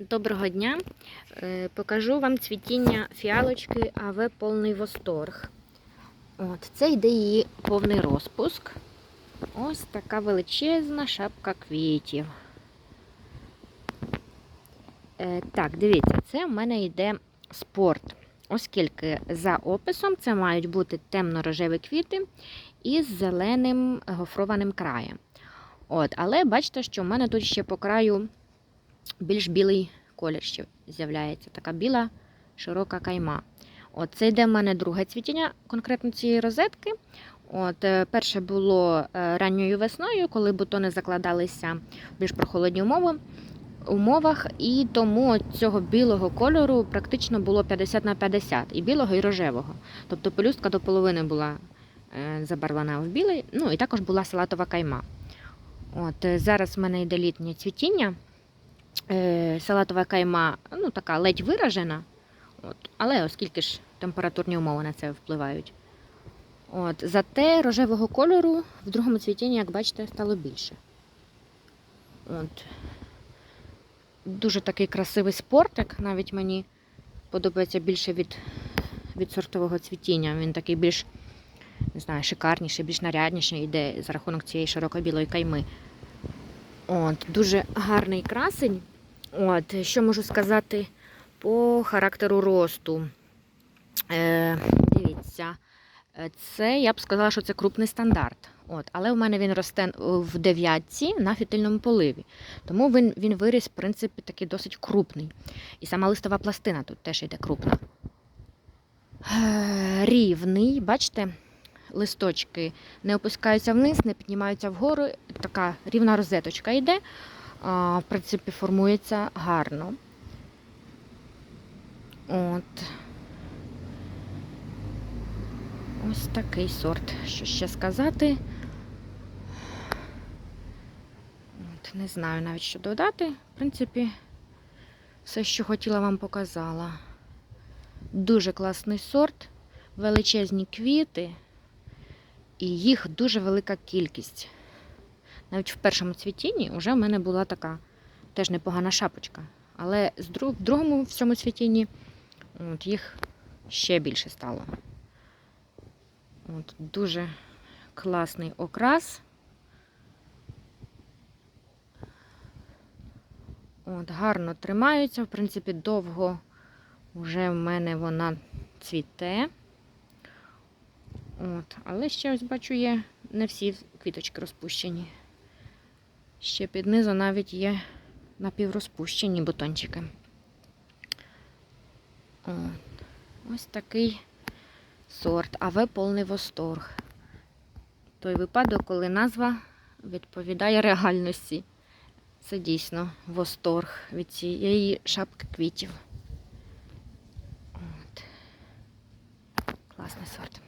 Доброго дня! Е, Покажу вам цвітіння фіалочки АВ повний восторг. От, це йде її повний розпуск. Ось така величезна шапка квітів. Е, так, дивіться, це в мене йде спорт. Оскільки за описом це мають бути темно-рожеві квіти із зеленим гофрованим краєм. От, але бачите, що в мене тут ще по краю більш білий колір ще з'являється. Така біла широка кайма. От це йде в мене друге цвітіння конкретно цієї розетки. От, е, перше було е, ранньою весною, коли бутони закладалися в більш прохолодні умови. Умовах, і тому цього білого кольору практично було 50 на 50, і білого, і рожевого. Тобто пелюстка до половини була е, забарвлена в білий, ну і також була салатова кайма. От, зараз в мене йде літнє цвітіння. Е, салатова кайма ну, така ледь виражена, от, але оскільки ж температурні умови на це впливають. От, зате рожевого кольору в другому цвітінні, як бачите, стало більше. От. Дуже такий красивий спортик, навіть мені подобається більше від, від сортового цвітіння. Він такий більш не знаю, шикарніший, більш нарядніший йде за рахунок цієї широкобілої кайми. От, дуже гарний красень. От, що можу сказати по характеру росту? Е, дивіться, е, це я б сказала, що це крупний стандарт. От, але у мене він росте в дев'ятці на фітильному поливі. Тому він, він виріс, в принципі, такий досить крупний. І сама листова пластина тут теж йде крупна. Е, рівний, бачите, листочки не опускаються вниз, не піднімаються вгору. Така рівна розеточка йде. В принципі, формується гарно. От. Ось такий сорт. Що ще сказати? От, не знаю навіть, що додати. В принципі, все, що хотіла, вам показала. Дуже класний сорт, величезні квіти, і їх дуже велика кількість. Навіть в першому цвітінні вже в мене була така теж непогана шапочка. Але в другому в цьому цвітінні от, їх ще більше стало. От, дуже класний окрас. От, гарно тримаються. В принципі, довго вже в мене вона цвіте. От, але ще ось бачу, є не всі квіточки розпущені. Ще під низу навіть є напіврозпущені бутончики. От. Ось такий сорт АВ повний восторг. Той випадок, коли назва відповідає реальності. Це дійсно восторг від цієї шапки квітів. От. Класний сорт.